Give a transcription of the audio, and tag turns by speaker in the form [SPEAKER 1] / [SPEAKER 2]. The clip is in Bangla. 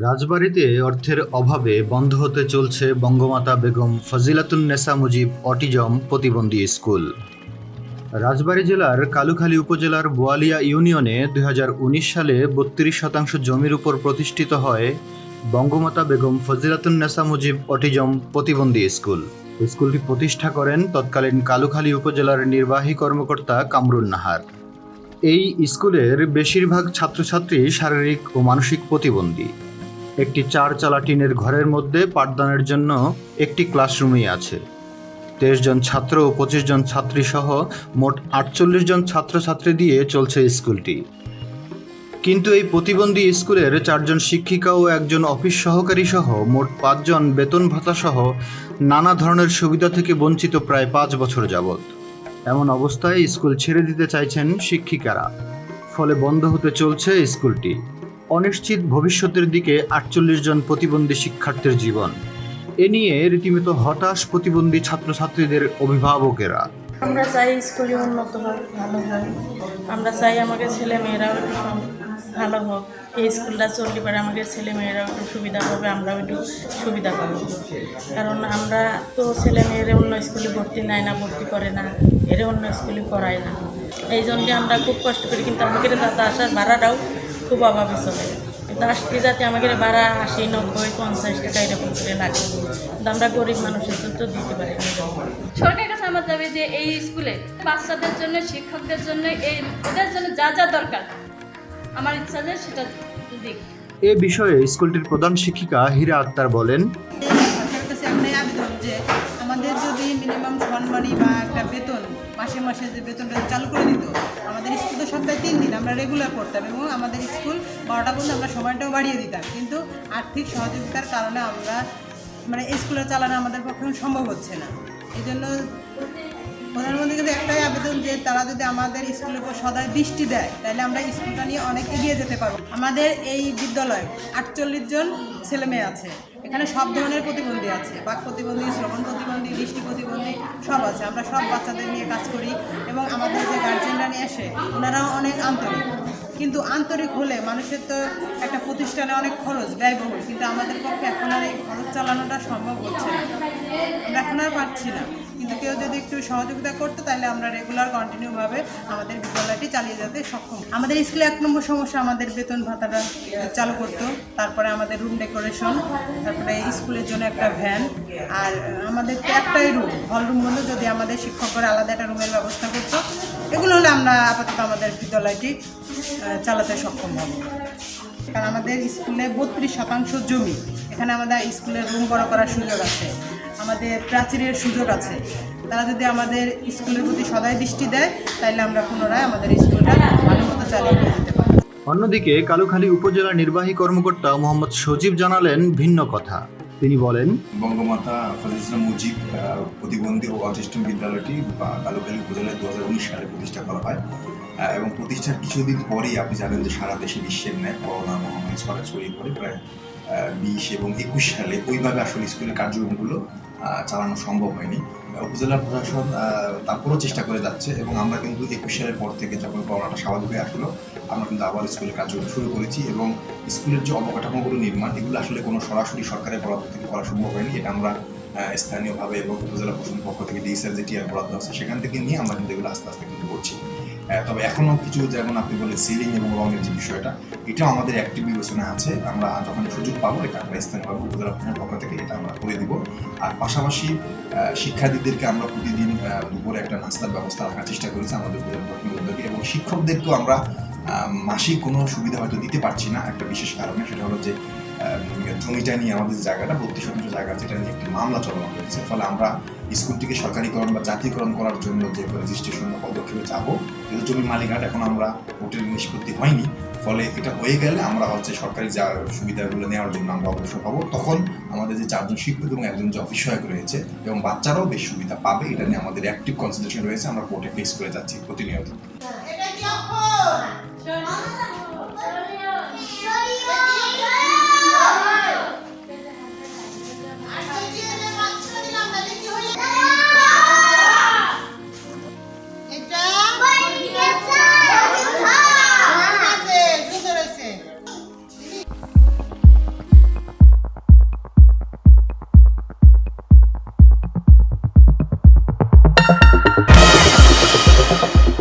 [SPEAKER 1] রাজবাড়িতে অর্থের অভাবে বন্ধ হতে চলছে বঙ্গমাতা বেগম ফজিলাতুন্নেসা মুজিব অটিজম প্রতিবন্ধী স্কুল। রাজবাড়ী জেলার কালুখালী উপজেলার বোয়ালিয়া ইউনিয়নে দু হাজার উনিশ সালে বত্রিশ শতাংশ জমির উপর প্রতিষ্ঠিত হয় বঙ্গমাতা বেগম ফজিলাতুন্নেসা মুজিব অটিজম প্রতিবন্ধী স্কুল। স্কুলটি প্রতিষ্ঠা করেন তৎকালীন কালুখালী উপজেলার নির্বাহী কর্মকর্তা কামরুল নাহার। এই স্কুলের বেশিরভাগ ছাত্রছাত্রী শারীরিক ও মানসিক প্রতিবন্ধী। একটি চার চালা টিনের ঘরের মধ্যে পাঠদানের জন্য একটি ক্লাসরুমই আছে। তেইশ জন ছাত্র ও পঁচিশ জন ছাত্রী সহ মোট আটচল্লিশ জন ছাত্রছাত্রী দিয়ে চলছে স্কুলটি। কিন্তু এই প্রতিবন্ধী স্কুলের চারজন শিক্ষিকা ও একজন অফিস সহকারী সহ মোট পাঁচজন বেতন ভাতা সহ নানা ধরনের সুবিধা থেকে বঞ্চিত প্রায় পাঁচ বছর যাবৎ। এমন অবস্থায় স্কুল ছেড়ে দিতে চাইছেন শিক্ষিকারা। ফলে বন্ধ হতে চলছে স্কুলটি। অনিশ্চিত ভবিষ্যতের দিকে আটচল্লিশ জন প্রতিবন্ধী শিক্ষার্থীর জীবন। এ নিয়ে রীতিমতো হতাশ প্রতিবন্ধী ছাত্রছাত্রীদের অভিভাবকেরা।
[SPEAKER 2] আমরা চাই স্কুলে উন্নত হোক, ভালো হয় আমরা চাই আমাদের ছেলে মেয়েরাও একটু ভালো হোক। এই স্কুলটা চললে পরে, আমাদের ছেলে মেয়েরাও একটু সুবিধা পাবে, আমরাও একটু সুবিধা পাবো। কারণ আমরা তো ছেলে মেয়েরা অন্য স্কুলে ভর্তি নেয় না, ভর্তি করে না। এরা অন্য স্কুলে পড়ায় না। এই জন্য আমরা খুব কষ্ট করি, কিন্তু আমাদের যাতে আসার ভাড়াটাও খুব অভাবে চলে কিন্তু আসতে যাতে আমাদের ভাড়া আশি নব্বই পঞ্চাশ টাকা এরকম করে লাগে কিন্তু আমরা গরিব মানুষের জন্য তো দিতে পারি
[SPEAKER 3] সরকারের কাছে আমার দাবি যে এই স্কুলে বাচ্চাদের জন্য শিক্ষকদের জন্য এই ওদের জন্য যা যা দরকার আমার ইচ্ছা যে সেটা দিক।
[SPEAKER 1] এ বিষয়ে স্কুলটির প্রধান শিক্ষিকা হীরা আক্তার বলেন
[SPEAKER 4] সরকারের কাছে একটাই আবেদন যে আমাদের যদি মিনিমাম সম্মানী বা একটা বেতন মাসে মাসে যে বেতনটা চালু করে দিত, আমাদের স্কুল তো সপ্তাহে তিন দিন, আমরা রেগুলার করতাম এবং আমাদের স্কুল বারোটা পর্যন্ত আমরা সময়টাও বাড়িয়ে দিতাম। কিন্তু আর্থিক সহযোগিতার কারণে আমরা মানে স্কুলে চালানো আমাদের পক্ষে সম্ভব হচ্ছে না। এই জন্য প্রধানমন্ত্রীর কাছে একটাই আবেদন যে তারা যদি আমাদের স্কুলের উপর সদায় দৃষ্টি দেয়, তাহলে আমরা স্কুলটা নিয়ে অনেক এগিয়ে যেতে পারব। আমাদের এই বিদ্যালয়ে আটচল্লিশ জন ছেলে মেয়ে আছে। এখানে সব ধরনের প্রতিবন্ধী আছে। বাক প্রতিবন্ধী, শ্রবণ প্রতিবন্ধী, দৃষ্টি প্রতিবন্ধী সব আছে। আমরা সব বাচ্চাদের নিয়ে কাজ করি এবং আমাদের যে গার্জেনরা নিয়ে আসে, ওনারাও অনেক আন্তরিক। কিন্তু আন্তরিক হলে মানুষের তো একটা প্রতিষ্ঠানে অনেক খরচ, ব্যয়বহুল। কিন্তু আমাদের পক্ষে এখন আর এই খরচ চালানোটা সম্ভব হচ্ছে না। আমরা পারছি না। কিন্তু কেউ যদি একটু সহযোগিতা করতো, তাহলে আমরা রেগুলার কন্টিনিউভাবে আমাদের বিদ্যালয়টি চালিয়ে যেতে সক্ষম আমাদের স্কুলে এক নম্বর সমস্যা আমাদের বেতন ভাতাটা চালু করতো, তারপরে আমাদের রুম ডেকোরেশন তারপরে স্কুলের জন্য একটা ভ্যান আর আমাদের একটাই রুম হল রুম হলো যদি আমাদের শিক্ষকরা আলাদা একটা রুমের ব্যবস্থা করতো, এগুলো হলে আমরা আপাতত আমাদের বিদ্যালয়টি চালাতে সক্ষম হব। কারণ আমাদের স্কুলে বত্রিশ শতাংশ জমি, এখানে আমাদের স্কুলের রুম বড় করার সুযোগ আছে। আমাদের প্রাচীরের সুযোগ আছে। তারা যদি আমাদের স্কুলের প্রতি সদায় দৃষ্টি দেয় তাহলে আমরা পুনরায় আমাদের স্কুলটা ভালো মতো চালিয়ে নিয়ে যেতে পারব।
[SPEAKER 1] অন্যদিকে কালুখালী উপজেলা নির্বাহী কর্মকর্তা মোহাম্মদ সজীব জানালেন ভিন্ন কথা। তিনি বলেন
[SPEAKER 5] বঙ্গমাতা ফজিলাম মুজিব আহ, প্রতিবন্ধী ও অটিস্টিম বিদ্যালয়টি বা কালুখালী উপজেলায় দু হাজার উনিশ সালে প্রতিষ্ঠা করা হয়। আহ, এবং প্রতিষ্ঠার কিছুদিন পরেই আপনি জানেন যে সারা দেশে বিশ্বের ন্যায় করোনা মহামারী ছড়া ছড়িয়ে পড়ে প্রায় বিশ এবং একুশ সালে ওইভাবে আসলে স্কুলের কার্যক্রমগুলো চালানো সম্ভব হয়নি। উপজেলা প্রশাসন তারপরও চেষ্টা করে যাচ্ছে এবং আমরা কিন্তু একুশ সালের পর থেকে যখন করোনাটা স্বাভাবিক হয়ে আসলো, আমরা কিন্তু আবার স্কুলের কার্যক্রম শুরু করেছি এবং স্কুলের যে অবকাঠামোগুলো নির্মাণ, এগুলো আসলে কোনো সরাসরি সরকারের বরাদ্দ থেকে করা সম্ভব হয়নি। এটা আমরা স্থানীয়ভাবে এবং উপজেলা প্রশাসনের পক্ষ থেকে ডিএসআর যে টিআর বরাদ্দ আছে, সেখান থেকে নিয়ে আমরা কিন্তু এগুলো আস্তে আস্তে কিন্তু করছি। তবে এখনও কিছু যেমন আপনি বলেন সিলিং এবং রঙের যে বিষয়টা, এটাও আমাদের অ্যাক্টিভ বিবেচনা আছে। আমরা যখন সুযোগ পাবো, এটা আমরা স্থানীয়ভাবে উপজেলা প্রশাসনের পক্ষ থেকে এটা আমরা করে দিব। আর পাশাপাশি শিক্ষার্থীদেরকে আমরা প্রতিদিন দুপুরে একটা নাস্তার ব্যবস্থা রাখার চেষ্টা করেছি আমাদের উপজেলা উদ্যোগে এবং শিক্ষকদেরকেও আমরা মাসিক কোনো সুবিধা হয়তো দিতে পারছি না। একটা বিশেষ কারণে সেটা হলো যে জমিটা নিয়ে আমাদের জায়গাটা বত্রিশ শতাংশ জায়গা যেটা নিয়ে একটি মামলা চলমান রয়েছে। ফলে আমরা স্কুলটিকে সরকারিকরণ বা জাতীয়করণ করার জন্য যে রেজিস্ট্রেশন বা পদক্ষেপে যাব। কিন্তু জমির মালিকানাটা এখন আমরা কোর্টের নিষ্পত্তি হয়নি। ফলে এটা হয়ে গেলে আমরা হচ্ছে সরকারি যা সুবিধাগুলো নেওয়ার জন্য আমরা অগ্রসর হব। তখন আমাদের যে চারজন শিক্ষক এবং একজন যে অফিস সহায়ক রয়েছে এবং বাচ্চারাও বেশ সুবিধা পাবে। এটা নিয়ে আমাদের অ্যাক্টিভ কনসেন্ট্রেশন রয়েছে। আমরা কোর্টে ফিক্স করে যাচ্ছি প্রতিনিয়ত।
[SPEAKER 4] এটা কি অক্ষর?